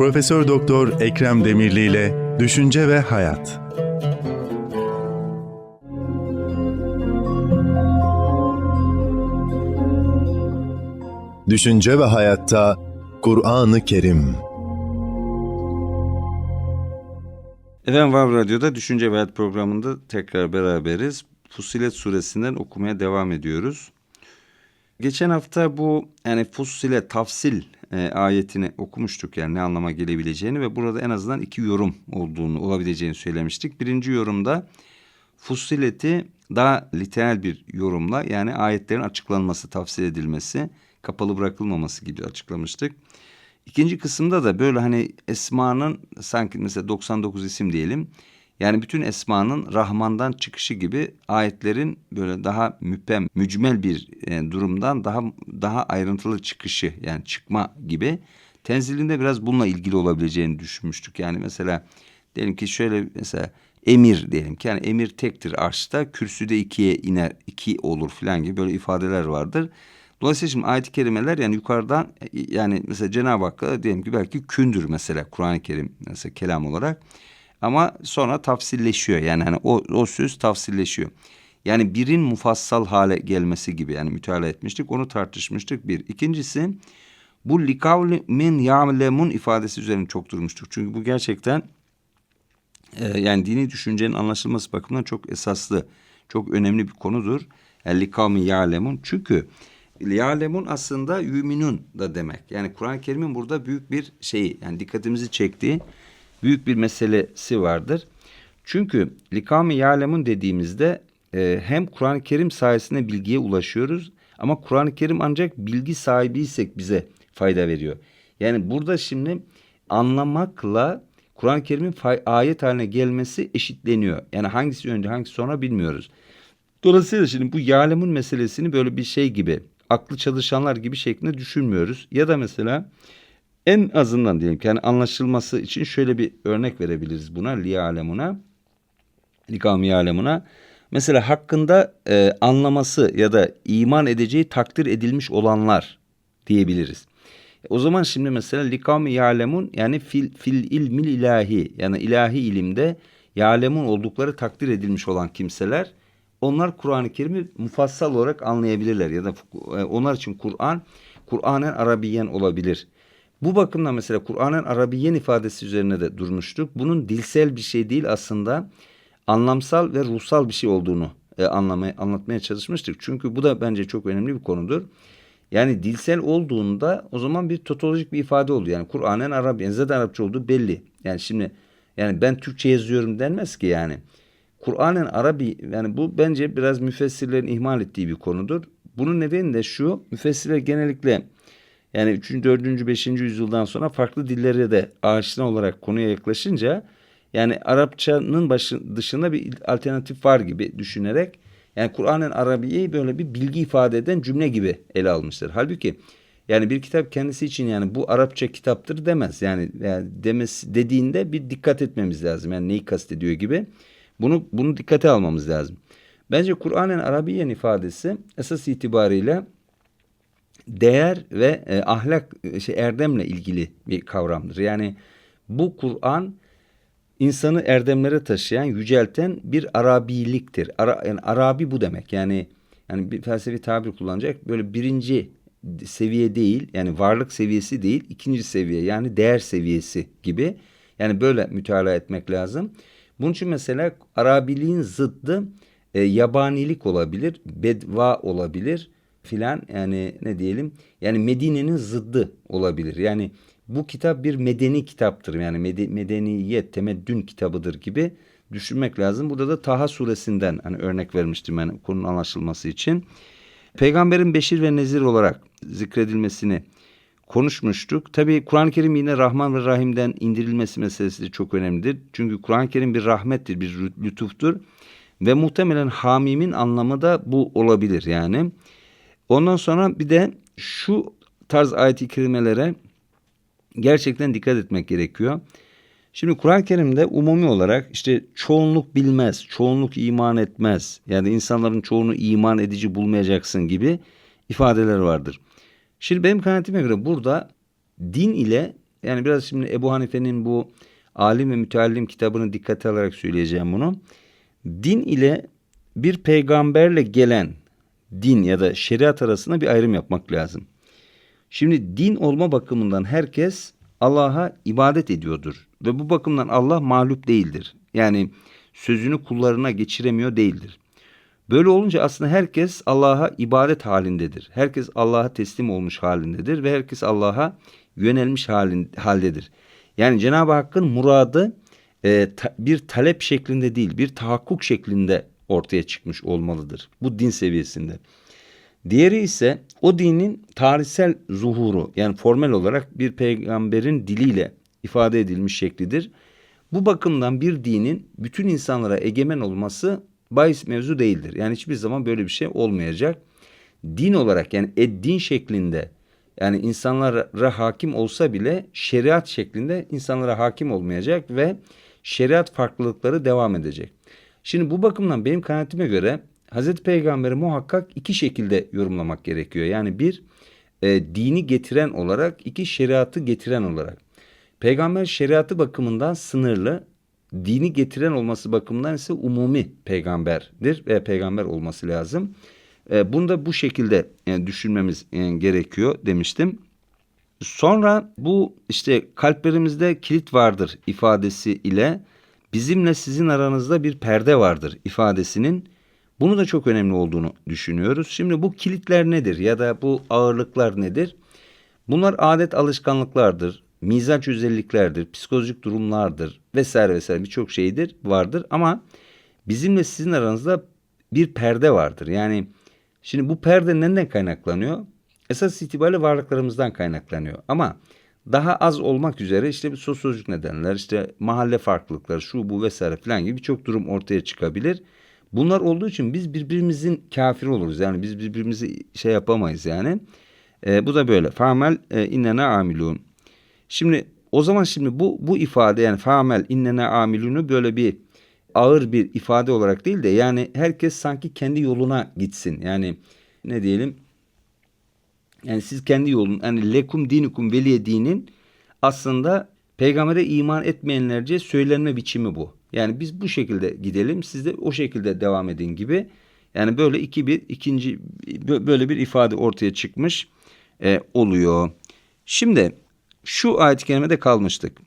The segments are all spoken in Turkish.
Profesör Doktor Ekrem Demirli ile Düşünce ve Hayat. Düşünce ve Hayatta Kur'an-ı Kerim. Efendim Vav Radyo'da Düşünce ve Hayat programında tekrar beraberiz. Fussilet suresinden okumaya devam ediyoruz. Geçen hafta bu yani Fussilet tafsil e, ayetini okumuştuk yani ne anlama gelebileceğini ve burada en azından iki yorum olduğunu olabileceğini söylemiştik. Birinci yorumda Fussilet'i daha literal bir yorumla yani ayetlerin açıklanması, tafsil edilmesi, kapalı bırakılmaması gibi açıklamıştık. İkinci kısımda da böyle hani esmanın sanki mesela 99 isim diyelim. Yani bütün esmanın Rahman'dan çıkışı gibi ayetlerin böyle daha müpem, mücmel bir e, durumdan daha daha ayrıntılı çıkışı yani çıkma gibi tenzilinde biraz bununla ilgili olabileceğini düşünmüştük. Yani mesela diyelim ki şöyle mesela emir diyelim ki yani emir tektir arşta kürsüde ikiye iner iki olur falan gibi böyle ifadeler vardır. Dolayısıyla şimdi ayet-i kerimeler yani yukarıdan yani mesela Cenab-ı Hakk'a diyelim ki belki kündür mesela Kur'an-ı Kerim mesela kelam olarak. Ama sonra tafsilleşiyor yani hani o, o söz tafsilleşiyor. Yani birin mufassal hale gelmesi gibi yani müteala etmiştik onu tartışmıştık bir. İkincisi bu likavli min ya'lemun ifadesi üzerine çok durmuştuk. Çünkü bu gerçekten e, yani dini düşüncenin anlaşılması bakımından çok esaslı, çok önemli bir konudur. Yani likavmi ya'lemun çünkü Ya'lemun aslında yüminun da demek. Yani Kur'an-ı Kerim'in burada büyük bir şeyi yani dikkatimizi çektiği büyük bir meselesi vardır. Çünkü likami ya'lemun dediğimizde e, hem Kur'an-ı Kerim sayesinde bilgiye ulaşıyoruz ama Kur'an-ı Kerim ancak bilgi sahibiysek bize fayda veriyor. Yani burada şimdi anlamakla Kur'an-ı Kerim'in ayet haline gelmesi eşitleniyor. Yani hangisi önce hangisi sonra bilmiyoruz. Dolayısıyla şimdi bu yalemun meselesini böyle bir şey gibi aklı çalışanlar gibi şeklinde düşünmüyoruz. Ya da mesela en azından diyelim ki yani anlaşılması için şöyle bir örnek verebiliriz buna li alemuna likami alemuna. Mesela hakkında e, anlaması ya da iman edeceği takdir edilmiş olanlar diyebiliriz. O zaman şimdi mesela likami yalemun yani fil, fil ilmil ilahi yani ilahi ilimde yalemun oldukları takdir edilmiş olan kimseler onlar Kur'an-ı Kerim'i mufassal olarak anlayabilirler ya da e, onlar için Kur'an Kur'anen Arabiyen olabilir. Bu bakımdan mesela Kur'an'ın Arabiyen ifadesi üzerine de durmuştuk. Bunun dilsel bir şey değil aslında anlamsal ve ruhsal bir şey olduğunu e, anlamaya, anlatmaya çalışmıştık. Çünkü bu da bence çok önemli bir konudur. Yani dilsel olduğunda o zaman bir totolojik bir ifade oluyor. Yani Kur'an'ın Arabiyen zaten Arapça olduğu belli. Yani şimdi yani ben Türkçe yazıyorum denmez ki yani. Kur'an'ın Arabi yani bu bence biraz müfessirlerin ihmal ettiği bir konudur. Bunun nedeni de şu müfessirler genellikle yani 3. 4. 5. yüzyıldan sonra farklı dillere de aşina olarak konuya yaklaşınca yani Arapçanın başı, dışında bir alternatif var gibi düşünerek yani Kur'an'ın Arabiye'yi böyle bir bilgi ifade eden cümle gibi ele almışlar. Halbuki yani bir kitap kendisi için yani bu Arapça kitaptır demez. Yani, yani demesi dediğinde bir dikkat etmemiz lazım. Yani neyi kastediyor gibi. Bunu bunu dikkate almamız lazım. Bence Kur'an'ın Arabiyen ifadesi esas itibariyle değer ve e, ahlak şey erdemle ilgili bir kavramdır. Yani bu Kur'an insanı erdemlere taşıyan, yücelten bir Arabiliktir. Ara, yani Arabi bu demek. Yani yani bir felsefi tabir kullanacak böyle birinci seviye değil yani varlık seviyesi değil ikinci seviye yani değer seviyesi gibi yani böyle mütalaa etmek lazım. Bunun için mesela Arabiliğin zıddı e, yabanilik olabilir, bedva olabilir filan yani ne diyelim yani Medine'nin zıddı olabilir. Yani bu kitap bir medeni kitaptır yani medeniyet temeddün kitabıdır gibi düşünmek lazım. Burada da Taha suresinden hani örnek vermiştim ben konunun anlaşılması için. Peygamberin beşir ve nezir olarak zikredilmesini konuşmuştuk. Tabi Kur'an-ı Kerim yine Rahman ve Rahim'den indirilmesi meselesi de çok önemlidir. Çünkü Kur'an-ı Kerim bir rahmettir, bir lütuftur. Ve muhtemelen hamimin anlamı da bu olabilir yani. Ondan sonra bir de şu tarz ayet-i kerimelere gerçekten dikkat etmek gerekiyor. Şimdi Kur'an-ı Kerim'de umumi olarak işte çoğunluk bilmez, çoğunluk iman etmez. Yani insanların çoğunu iman edici bulmayacaksın gibi ifadeler vardır. Şimdi benim kanaatime göre burada din ile yani biraz şimdi Ebu Hanife'nin bu Alim ve Müteallim kitabını dikkate alarak söyleyeceğim bunu. Din ile bir peygamberle gelen din ya da şeriat arasında bir ayrım yapmak lazım. Şimdi din olma bakımından herkes Allah'a ibadet ediyordur. Ve bu bakımdan Allah mağlup değildir. Yani sözünü kullarına geçiremiyor değildir. Böyle olunca aslında herkes Allah'a ibadet halindedir. Herkes Allah'a teslim olmuş halindedir ve herkes Allah'a yönelmiş halin, haldedir. Yani Cenab-ı Hakk'ın muradı e, ta, bir talep şeklinde değil, bir tahakkuk şeklinde ortaya çıkmış olmalıdır. Bu din seviyesinde. Diğeri ise o dinin tarihsel zuhuru yani formel olarak bir peygamberin diliyle ifade edilmiş şeklidir. Bu bakımdan bir dinin bütün insanlara egemen olması bahis mevzu değildir. Yani hiçbir zaman böyle bir şey olmayacak. Din olarak yani eddin şeklinde yani insanlara hakim olsa bile şeriat şeklinde insanlara hakim olmayacak ve şeriat farklılıkları devam edecek. Şimdi bu bakımdan benim kanaatime göre Hazreti Peygamber'i muhakkak iki şekilde yorumlamak gerekiyor. Yani bir e, dini getiren olarak, iki şeriatı getiren olarak. Peygamber şeriatı bakımından sınırlı, dini getiren olması bakımından ise umumi peygamberdir ve peygamber olması lazım. E, bunu da bu şekilde e, düşünmemiz e, gerekiyor demiştim. Sonra bu işte kalplerimizde kilit vardır ifadesi ile bizimle sizin aranızda bir perde vardır ifadesinin bunu da çok önemli olduğunu düşünüyoruz. Şimdi bu kilitler nedir ya da bu ağırlıklar nedir? Bunlar adet alışkanlıklardır, mizaç özelliklerdir, psikolojik durumlardır vesaire vesaire birçok şeydir vardır ama bizimle sizin aranızda bir perde vardır. Yani şimdi bu perde neden kaynaklanıyor? Esas itibariyle varlıklarımızdan kaynaklanıyor. Ama daha az olmak üzere işte sosyolojik nedenler, işte mahalle farklılıkları, şu bu vesaire falan gibi birçok durum ortaya çıkabilir. Bunlar olduğu için biz birbirimizin kafir oluruz. Yani biz birbirimizi şey yapamayız yani. E, bu da böyle. Famel e, innena amilun. Şimdi o zaman şimdi bu bu ifade yani famel innena amilunu böyle bir ağır bir ifade olarak değil de yani herkes sanki kendi yoluna gitsin. Yani ne diyelim? Yani siz kendi yolun yani lekum dinukum veliye dinin aslında peygambere iman etmeyenlerce söylenme biçimi bu. Yani biz bu şekilde gidelim siz de o şekilde devam edin gibi. Yani böyle iki bir ikinci böyle bir ifade ortaya çıkmış e, oluyor. Şimdi şu ayet-i kerimede kalmıştık.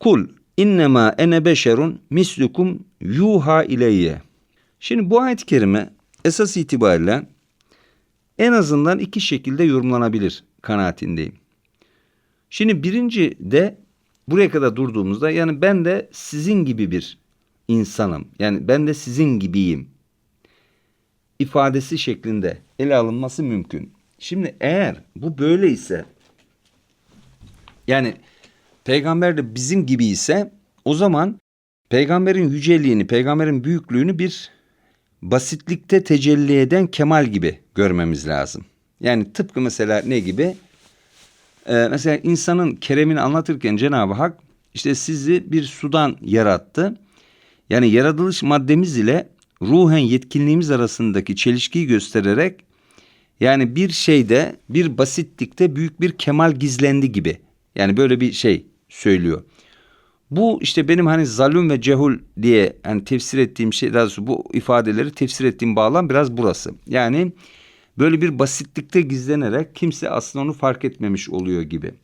Kul innema ene beşerun mislukum yuha ileyye. Şimdi bu ayet-i kerime esas itibariyle en azından iki şekilde yorumlanabilir kanaatindeyim. Şimdi birinci de buraya kadar durduğumuzda yani ben de sizin gibi bir insanım. Yani ben de sizin gibiyim ifadesi şeklinde ele alınması mümkün. Şimdi eğer bu böyleyse yani peygamber de bizim gibi ise o zaman peygamberin yüceliğini, peygamberin büyüklüğünü bir basitlikte tecelli eden kemal gibi görmemiz lazım. Yani tıpkı mesela ne gibi? Ee, mesela insanın keremini anlatırken Cenab-ı Hak işte sizi bir sudan yarattı. Yani yaratılış maddemiz ile ruhen yetkinliğimiz arasındaki çelişkiyi göstererek yani bir şeyde bir basitlikte büyük bir kemal gizlendi gibi. Yani böyle bir şey söylüyor. Bu işte benim hani zalim ve cehul diye hani tefsir ettiğim şey daha doğrusu bu ifadeleri tefsir ettiğim bağlam biraz burası. Yani böyle bir basitlikte gizlenerek kimse aslında onu fark etmemiş oluyor gibi.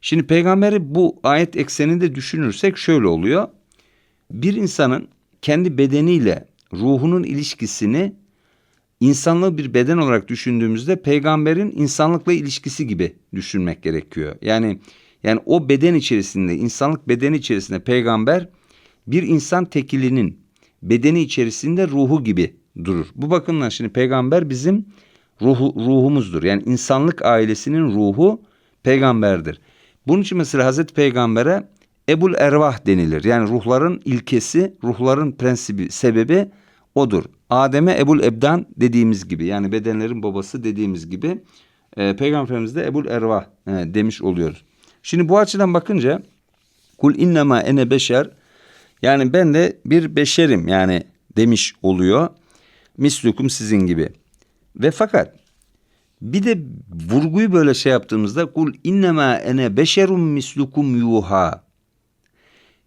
Şimdi peygamberi bu ayet ekseninde düşünürsek şöyle oluyor. Bir insanın kendi bedeniyle ruhunun ilişkisini insanlığı bir beden olarak düşündüğümüzde peygamberin insanlıkla ilişkisi gibi düşünmek gerekiyor. Yani yani o beden içerisinde, insanlık bedeni içerisinde peygamber bir insan tekilinin bedeni içerisinde ruhu gibi durur. Bu bakımdan şimdi peygamber bizim ruhu, ruhumuzdur. Yani insanlık ailesinin ruhu peygamberdir. Bunun için mesela Hazreti Peygamber'e Ebul Ervah denilir. Yani ruhların ilkesi, ruhların prensibi, sebebi odur. Adem'e Ebul Ebdan dediğimiz gibi yani bedenlerin babası dediğimiz gibi e, Peygamberimiz de Ebul Ervah e, demiş oluyoruz. Şimdi bu açıdan bakınca kul innema ene beşer yani ben de bir beşerim yani demiş oluyor. Mislukum sizin gibi. Ve fakat Bir de vurguyu böyle şey yaptığımızda kul innema ene beşerun mislukum yuha.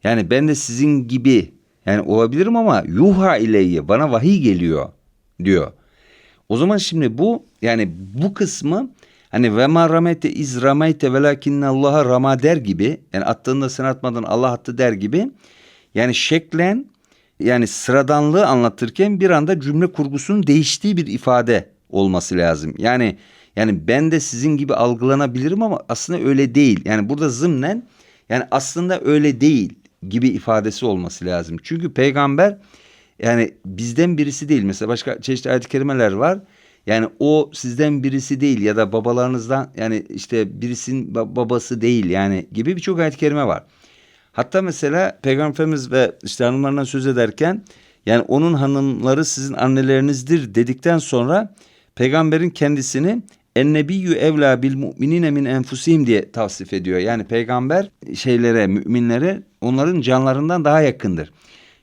Yani ben de sizin gibi yani olabilirim ama yuha ileyye bana vahiy geliyor diyor. O zaman şimdi bu yani bu kısmı hani ve ma ramete iz rameyte velakinnallaha rama der gibi yani attığında sen atmadın Allah attı der gibi yani şeklen yani sıradanlığı anlatırken bir anda cümle kurgusunun değiştiği bir ifade olması lazım. Yani yani ben de sizin gibi algılanabilirim ama aslında öyle değil. Yani burada zımnen yani aslında öyle değil gibi ifadesi olması lazım. Çünkü peygamber yani bizden birisi değil. Mesela başka çeşitli ayet-i kerimeler var. Yani o sizden birisi değil ya da babalarınızdan yani işte birisinin ba- babası değil yani gibi birçok ayet-i kerime var. Hatta mesela Peygamber Efendimiz ve işte hanımlarından söz ederken yani onun hanımları sizin annelerinizdir dedikten sonra peygamberin kendisini ennebiyyü evla bil mu'minine min enfusihim diye tavsif ediyor. Yani peygamber şeylere, müminlere onların canlarından daha yakındır.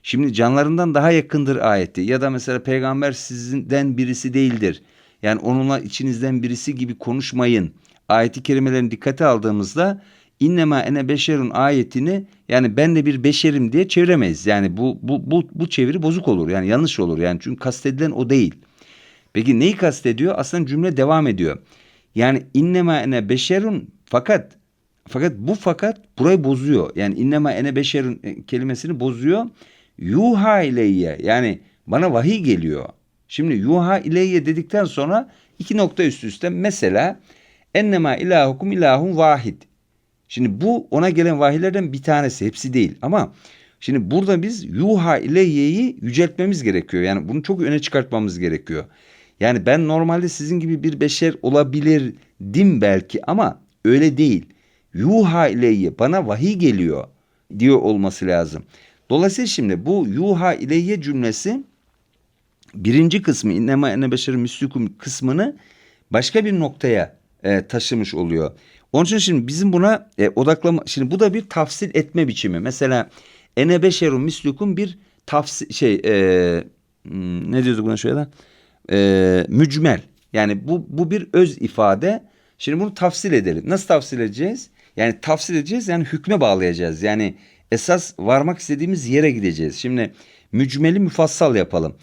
Şimdi canlarından daha yakındır ayeti ya da mesela peygamber sizden birisi değildir. Yani onunla içinizden birisi gibi konuşmayın. Ayeti kerimelerini dikkate aldığımızda innema ene beşerun ayetini yani ben de bir beşerim diye çeviremeyiz. Yani bu bu bu bu çeviri bozuk olur. Yani yanlış olur. Yani çünkü kastedilen o değil. Peki neyi kastediyor? Aslında cümle devam ediyor. Yani innema ene beşerun fakat fakat bu fakat burayı bozuyor. Yani innema ene beşerun e, kelimesini bozuyor. Yuha ileyye yani bana vahiy geliyor. Şimdi yuha ileyye dedikten sonra iki nokta üst üste mesela ennema ilahukum ilahun vahid. Şimdi bu ona gelen vahiylerden bir tanesi hepsi değil ama şimdi burada biz yuha ileyyeyi yüceltmemiz gerekiyor. Yani bunu çok öne çıkartmamız gerekiyor. Yani ben normalde sizin gibi bir beşer olabilirdim belki ama öyle değil. Yuha ileyye bana vahiy geliyor diyor olması lazım. Dolayısıyla şimdi bu yuha ileyye cümlesi birinci kısmı innema ene beşerin müslükum kısmını başka bir noktaya e, taşımış oluyor. Onun için şimdi bizim buna e, odaklama şimdi bu da bir tafsil etme biçimi. Mesela ene beşerun mislukum bir tafsil şey e, hmm, ne diyorduk buna şöyle e, mücmel. Yani bu bu bir öz ifade. Şimdi bunu tafsil edelim. Nasıl tafsil edeceğiz? Yani tafsil edeceğiz yani hükme bağlayacağız. Yani esas varmak istediğimiz yere gideceğiz. Şimdi mücmeli müfassal yapalım.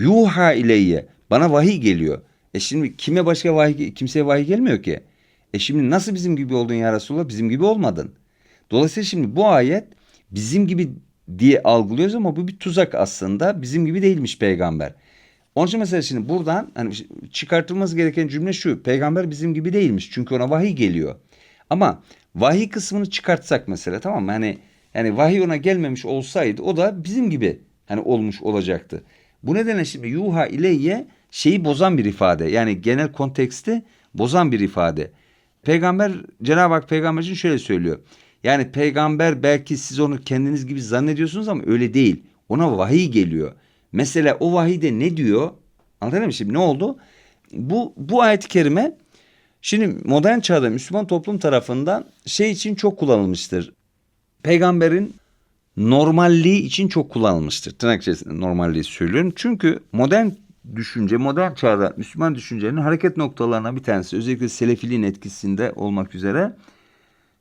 Yuha ileyye bana vahiy geliyor. E şimdi kime başka vahiy kimseye vahiy gelmiyor ki? E şimdi nasıl bizim gibi oldun ya Resulallah? Bizim gibi olmadın. Dolayısıyla şimdi bu ayet bizim gibi diye algılıyoruz ama bu bir tuzak aslında. Bizim gibi değilmiş peygamber. Onun için mesela şimdi buradan hani çıkartılması gereken cümle şu. Peygamber bizim gibi değilmiş. Çünkü ona vahiy geliyor. Ama vahiy kısmını çıkartsak mesela tamam mı? Hani yani vahiy ona gelmemiş olsaydı o da bizim gibi hani olmuş olacaktı. Bu nedenle şimdi yuha ileyye şeyi bozan bir ifade. Yani genel konteksti bozan bir ifade. Peygamber Cenab-ı Hak peygamber için şöyle söylüyor. Yani peygamber belki siz onu kendiniz gibi zannediyorsunuz ama öyle değil. Ona vahiy geliyor. Mesela o vahiyde ne diyor? Anladın mı şimdi ne oldu? Bu, bu ayet-i kerime şimdi modern çağda Müslüman toplum tarafından şey için çok kullanılmıştır. Peygamberin normalliği için çok kullanılmıştır. Tırnak içerisinde normalliği söylüyorum. Çünkü modern düşünce, modern çağda Müslüman düşüncenin hareket noktalarına bir tanesi özellikle selefiliğin etkisinde olmak üzere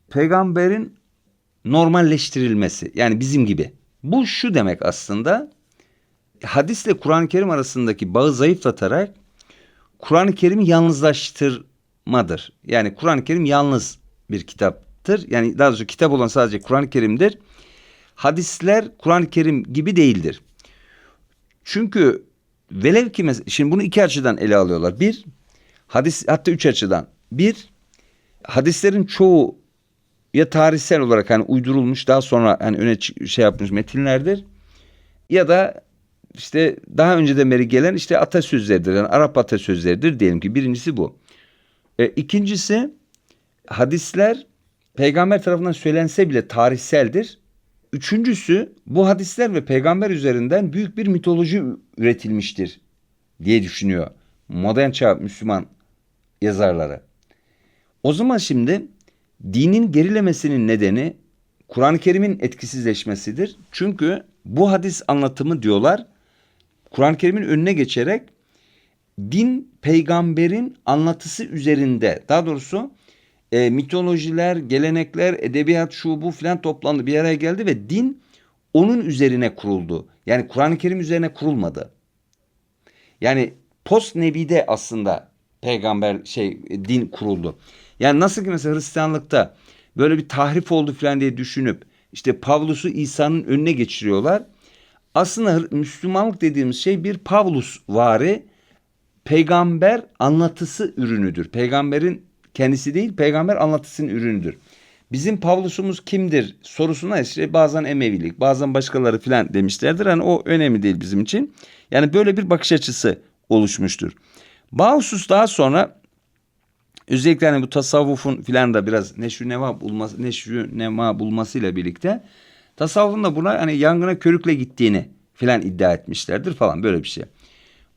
peygamberin normalleştirilmesi. Yani bizim gibi. Bu şu demek aslında hadisle Kur'an-ı Kerim arasındaki bağı zayıflatarak Kur'an-ı Kerim'i yalnızlaştırmadır. Yani Kur'an-ı Kerim yalnız bir kitaptır. Yani daha doğrusu kitap olan sadece Kur'an-ı Kerim'dir. Hadisler Kur'an-ı Kerim gibi değildir. Çünkü velev ki mes- şimdi bunu iki açıdan ele alıyorlar. Bir, hadis hatta üç açıdan. Bir, hadislerin çoğu ya tarihsel olarak hani uydurulmuş daha sonra hani öne şey yapmış metinlerdir. Ya da işte daha önceden beri gelen işte atasözleridir. Yani Arap atasözleridir diyelim ki birincisi bu. E, ikincisi hadisler peygamber tarafından söylense bile tarihseldir. Üçüncüsü bu hadisler ve peygamber üzerinden büyük bir mitoloji üretilmiştir diye düşünüyor modern çağ Müslüman yazarları. O zaman şimdi dinin gerilemesinin nedeni Kur'an-ı Kerim'in etkisizleşmesidir. Çünkü bu hadis anlatımı diyorlar Kur'an-ı Kerim'in önüne geçerek din peygamberin anlatısı üzerinde daha doğrusu e, mitolojiler, gelenekler, edebiyat şu bu filan toplandı bir araya geldi ve din onun üzerine kuruldu. Yani Kur'an-ı Kerim üzerine kurulmadı. Yani post nebide aslında peygamber şey din kuruldu. Yani nasıl ki mesela Hristiyanlıkta böyle bir tahrif oldu falan diye düşünüp işte Pavlus'u İsa'nın önüne geçiriyorlar. Aslında Müslümanlık dediğimiz şey bir Pavlus vari peygamber anlatısı ürünüdür. Peygamberin kendisi değil, peygamber anlatısının ürünüdür. Bizim Pavlus'umuz kimdir sorusuna işte bazen Emevilik, bazen başkaları filan demişlerdir. Hani o önemli değil bizim için. Yani böyle bir bakış açısı oluşmuştur. Bausus daha sonra özellikle hani bu tasavvufun filan da biraz neşrü nema bulması, neşrü nema bulmasıyla birlikte tasavvufun da buna hani yangına körükle gittiğini filan iddia etmişlerdir falan böyle bir şey.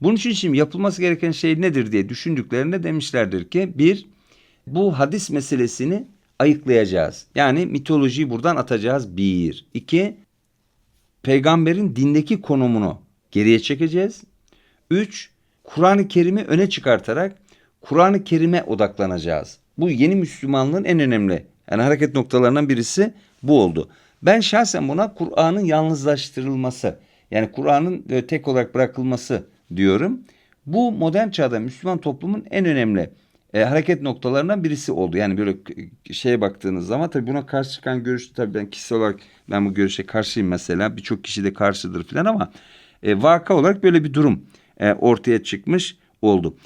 Bunun için şimdi yapılması gereken şey nedir diye düşündüklerinde demişlerdir ki bir bu hadis meselesini ayıklayacağız. Yani mitolojiyi buradan atacağız bir. İki peygamberin dindeki konumunu geriye çekeceğiz. Üç Kur'an-ı Kerim'i öne çıkartarak Kur'an-ı Kerim'e odaklanacağız. Bu yeni Müslümanlığın en önemli yani hareket noktalarından birisi bu oldu. Ben şahsen buna Kur'an'ın yalnızlaştırılması yani Kur'an'ın e, tek olarak bırakılması diyorum. Bu modern çağda Müslüman toplumun en önemli e, hareket noktalarından birisi oldu. Yani böyle şeye baktığınız zaman tabii buna karşı çıkan görüş tabii ben kişisel olarak ben bu görüşe karşıyım mesela. Birçok kişi de karşıdır falan ama e, vaka olarak böyle bir durum e, ortaya çıkmış oldu.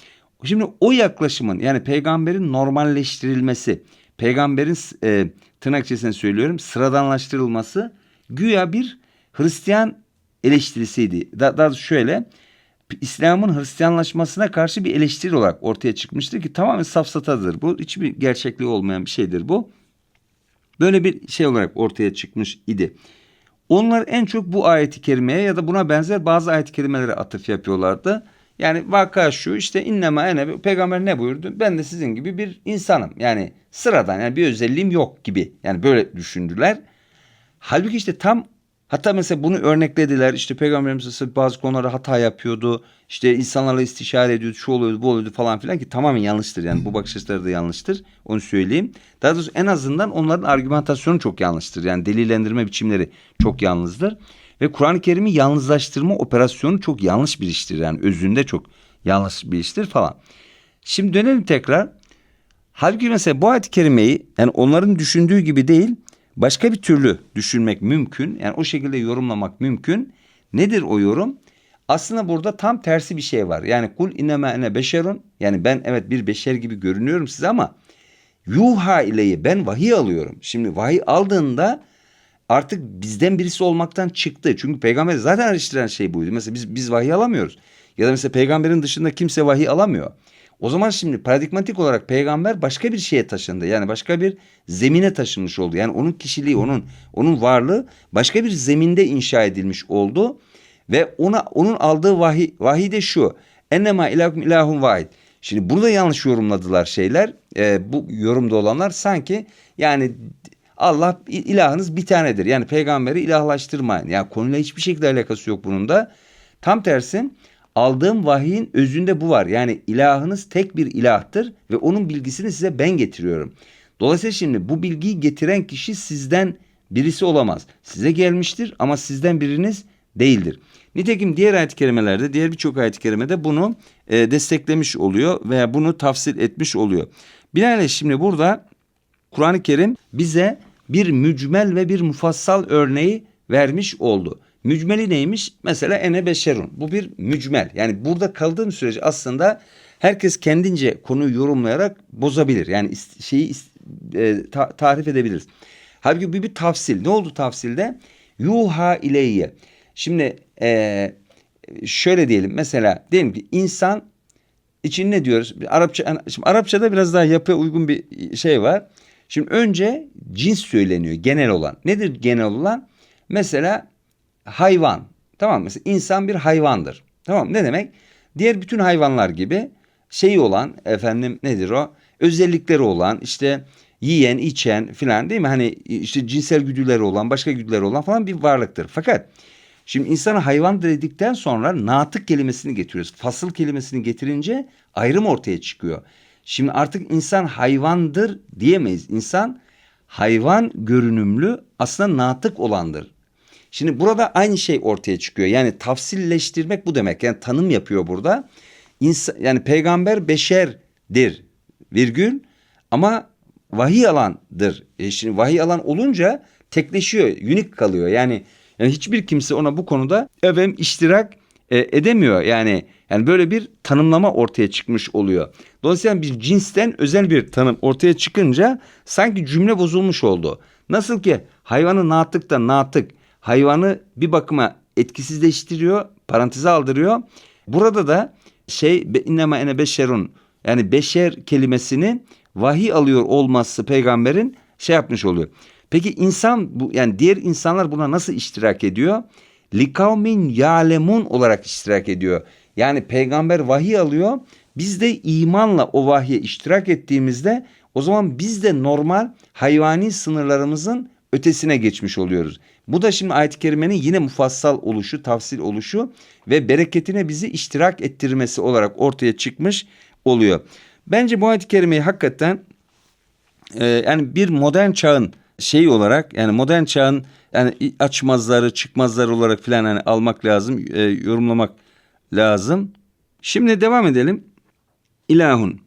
Şimdi o yaklaşımın yani peygamberin normalleştirilmesi, peygamberin e, tırnak içerisinde söylüyorum sıradanlaştırılması güya bir Hristiyan eleştirisiydi. Da, daha şöyle İslam'ın Hristiyanlaşmasına karşı bir eleştiri olarak ortaya çıkmıştır ki tamamen safsatadır bu. Hiçbir gerçekliği olmayan bir şeydir bu. Böyle bir şey olarak ortaya çıkmış idi. Onlar en çok bu ayeti kerimeye ya da buna benzer bazı ayet-i kerimelere atıf yapıyorlardı. Yani vaka şu işte innema ene peygamber ne buyurdu? Ben de sizin gibi bir insanım. Yani sıradan yani bir özelliğim yok gibi. Yani böyle düşündüler. Halbuki işte tam hatta mesela bunu örneklediler. İşte peygamberimiz bazı konularda hata yapıyordu. İşte insanlarla istişare ediyordu. Şu oluyordu bu oluyordu falan filan ki tamamen yanlıştır. Yani bu bakış açıları da yanlıştır. Onu söyleyeyim. Daha doğrusu en azından onların argümantasyonu çok yanlıştır. Yani delillendirme biçimleri çok yalnızdır. Ve Kur'an-ı Kerim'i yalnızlaştırma operasyonu çok yanlış bir iştir. Yani özünde çok yanlış bir iştir falan. Şimdi dönelim tekrar. Halbuki mesela bu ayet-i kerimeyi yani onların düşündüğü gibi değil başka bir türlü düşünmek mümkün. Yani o şekilde yorumlamak mümkün. Nedir o yorum? Aslında burada tam tersi bir şey var. Yani kul innema ene beşerun yani ben evet bir beşer gibi görünüyorum size ama yuha ileyi ben vahiy alıyorum. Şimdi vahiy aldığında artık bizden birisi olmaktan çıktı. Çünkü peygamber zaten araştıran şey buydu. Mesela biz biz vahiy alamıyoruz. Ya da mesela peygamberin dışında kimse vahiy alamıyor. O zaman şimdi paradigmatik olarak peygamber başka bir şeye taşındı. Yani başka bir zemine taşınmış oldu. Yani onun kişiliği, onun onun varlığı başka bir zeminde inşa edilmiş oldu. Ve ona onun aldığı vahiy, vahiy de şu. Ennema ilakum ilahun vahid. Şimdi burada yanlış yorumladılar şeyler. Ee, bu yorumda olanlar sanki yani Allah ilahınız bir tanedir. Yani peygamberi ilahlaştırmayın. Yani konuyla hiçbir şekilde alakası yok bunun da. Tam tersi aldığım vahiyin özünde bu var. Yani ilahınız tek bir ilahtır ve onun bilgisini size ben getiriyorum. Dolayısıyla şimdi bu bilgiyi getiren kişi sizden birisi olamaz. Size gelmiştir ama sizden biriniz değildir. Nitekim diğer ayet-i kerimelerde, diğer birçok ayet-i kerimede bunu e, desteklemiş oluyor veya bunu tafsil etmiş oluyor. Binaenaleyh şimdi burada Kur'an-ı Kerim bize bir mücmel ve bir mufassal örneği vermiş oldu. Mücmeli neymiş? Mesela ene beşerun. Bu bir mücmel. Yani burada kaldığım sürece aslında herkes kendince konuyu yorumlayarak bozabilir. Yani şeyi e, ta- tarif edebiliriz. Halbuki bir, bir tafsil. Ne oldu tafsilde? Yuha ileyye. Şimdi e, şöyle diyelim. Mesela diyelim ki insan için ne diyoruz? Arapça, şimdi Arapçada biraz daha yapıya uygun bir şey var. Şimdi önce cins söyleniyor genel olan. Nedir genel olan? Mesela hayvan. Tamam mı? Mesela insan bir hayvandır. Tamam? Ne demek? Diğer bütün hayvanlar gibi şeyi olan efendim nedir o? Özellikleri olan işte yiyen, içen filan değil mi? Hani işte cinsel güdüleri olan, başka güdüleri olan falan bir varlıktır. Fakat Şimdi insana hayvan dedikten sonra natık kelimesini getiriyoruz. Fasıl kelimesini getirince ayrım ortaya çıkıyor. Şimdi artık insan hayvandır diyemeyiz. İnsan hayvan görünümlü aslında natık olandır. Şimdi burada aynı şey ortaya çıkıyor. Yani tafsilleştirmek bu demek. Yani tanım yapıyor burada. İnsan, yani peygamber beşerdir virgül ama vahiy alandır. E şimdi vahiy alan olunca tekleşiyor, unik kalıyor. Yani, yani hiçbir kimse ona bu konuda efendim iştirak e, edemiyor. Yani yani böyle bir tanımlama ortaya çıkmış oluyor. Dolayısıyla bir cinsten özel bir tanım ortaya çıkınca sanki cümle bozulmuş oldu. Nasıl ki hayvanı natık da natık hayvanı bir bakıma etkisizleştiriyor, paranteze aldırıyor. Burada da şey innema ene beşerun yani beşer kelimesini vahiy alıyor olması peygamberin şey yapmış oluyor. Peki insan bu yani diğer insanlar buna nasıl iştirak ediyor? Likavmin yalemun olarak iştirak ediyor. Yani peygamber vahiy alıyor. Biz de imanla o vahye iştirak ettiğimizde o zaman biz de normal hayvani sınırlarımızın ötesine geçmiş oluyoruz. Bu da şimdi ayet-i kerimenin yine mufassal oluşu, tafsil oluşu ve bereketine bizi iştirak ettirmesi olarak ortaya çıkmış oluyor. Bence bu ayet-i kerimeyi hakikaten e, yani bir modern çağın şeyi olarak yani modern çağın yani açmazları çıkmazları olarak filan hani almak lazım, e, yorumlamak lazım. Şimdi devam edelim. İlahun.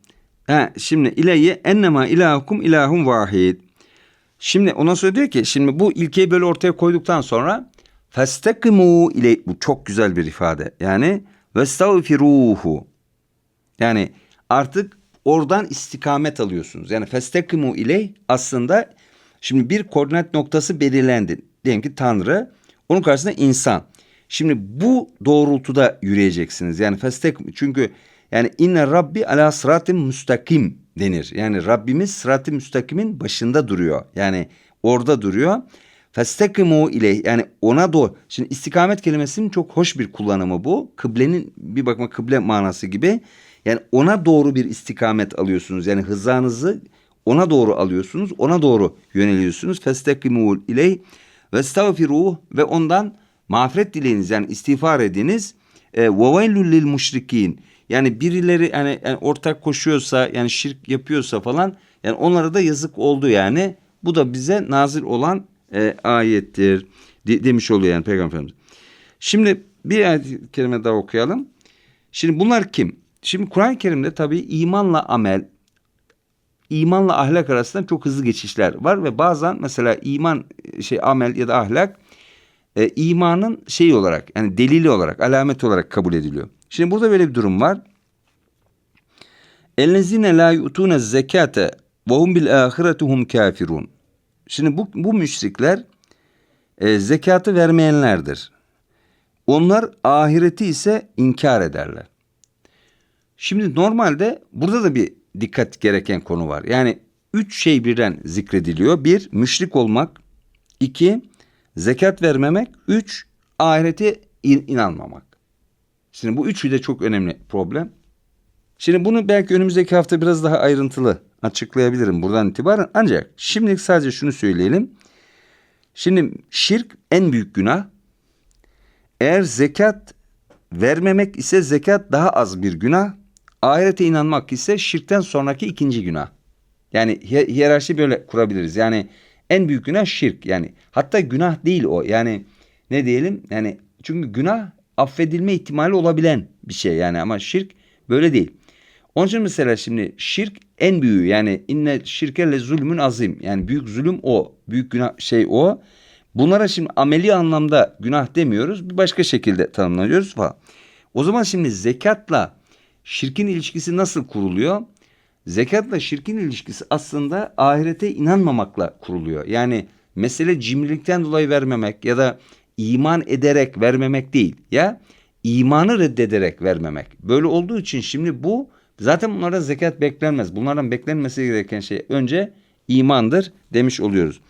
Ha, şimdi ileyye ennema ilahukum ilahun vahid. Şimdi ondan sonra diyor ki şimdi bu ilkeyi böyle ortaya koyduktan sonra festekimu ile bu çok güzel bir ifade. Yani vestağfiruhu. Yani artık oradan istikamet alıyorsunuz. Yani festekimu ile aslında şimdi bir koordinat noktası belirlendi. Diyelim ki Tanrı, onun karşısında insan. Şimdi bu doğrultuda yürüyeceksiniz. Yani festek çünkü yani inne rabbi ala sıratim müstakim denir. Yani Rabbimiz sırat-ı müstakimin başında duruyor. Yani orada duruyor. Festekimu ile yani ona doğru. Şimdi istikamet kelimesinin çok hoş bir kullanımı bu. Kıblenin bir bakma kıble manası gibi. Yani ona doğru bir istikamet alıyorsunuz. Yani hızanızı ona doğru alıyorsunuz. Ona doğru yöneliyorsunuz. Festekimu ile ve estağfiruh ve ondan mağfiret dileyiniz yani istiğfar ediniz. Ve veylül lil. Yani birileri yani, yani ortak koşuyorsa yani şirk yapıyorsa falan yani onlara da yazık oldu yani. Bu da bize nazil olan e, ayettir de, demiş oluyor yani Peygamberimiz. Şimdi bir ayet kelime daha okuyalım. Şimdi bunlar kim? Şimdi Kur'an-ı Kerim'de tabii imanla amel, imanla ahlak arasında çok hızlı geçişler var ve bazen mesela iman şey amel ya da ahlak e, imanın şey olarak yani delili olarak alamet olarak kabul ediliyor. Şimdi burada böyle bir durum var. Ellezine la yutune zekate ve hum bil ahiretuhum kafirun. Şimdi bu, bu müşrikler e, zekatı vermeyenlerdir. Onlar ahireti ise inkar ederler. Şimdi normalde burada da bir dikkat gereken konu var. Yani üç şey birden zikrediliyor. Bir, müşrik olmak. iki zekat vermemek. Üç, ahirete in- inanmamak. Şimdi bu üçü de çok önemli problem. Şimdi bunu belki önümüzdeki hafta biraz daha ayrıntılı açıklayabilirim buradan itibaren. Ancak şimdilik sadece şunu söyleyelim. Şimdi şirk en büyük günah. Eğer zekat vermemek ise zekat daha az bir günah. Ahirete inanmak ise şirkten sonraki ikinci günah. Yani hi- hiyerarşi böyle kurabiliriz. Yani en büyük günah şirk. Yani hatta günah değil o. Yani ne diyelim? Yani çünkü günah affedilme ihtimali olabilen bir şey yani ama şirk böyle değil. Onun için mesela şimdi şirk en büyüğü yani inne şirke le zulmün azim yani büyük zulüm o büyük günah şey o. Bunlara şimdi ameli anlamda günah demiyoruz bir başka şekilde tanımlıyoruz falan. O zaman şimdi zekatla şirkin ilişkisi nasıl kuruluyor? Zekatla şirkin ilişkisi aslında ahirete inanmamakla kuruluyor. Yani mesele cimrilikten dolayı vermemek ya da iman ederek vermemek değil ya imanı reddederek vermemek. Böyle olduğu için şimdi bu zaten bunlara zekat beklenmez. Bunlardan beklenmesi gereken şey önce imandır demiş oluyoruz.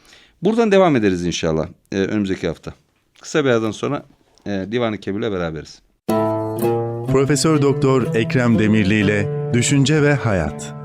Buradan devam ederiz inşallah e, önümüzdeki hafta. Kısa bir aradan sonra e, Divan-ı Kebir'le beraberiz. Profesör Doktor Ekrem Demirli ile Düşünce ve Hayat.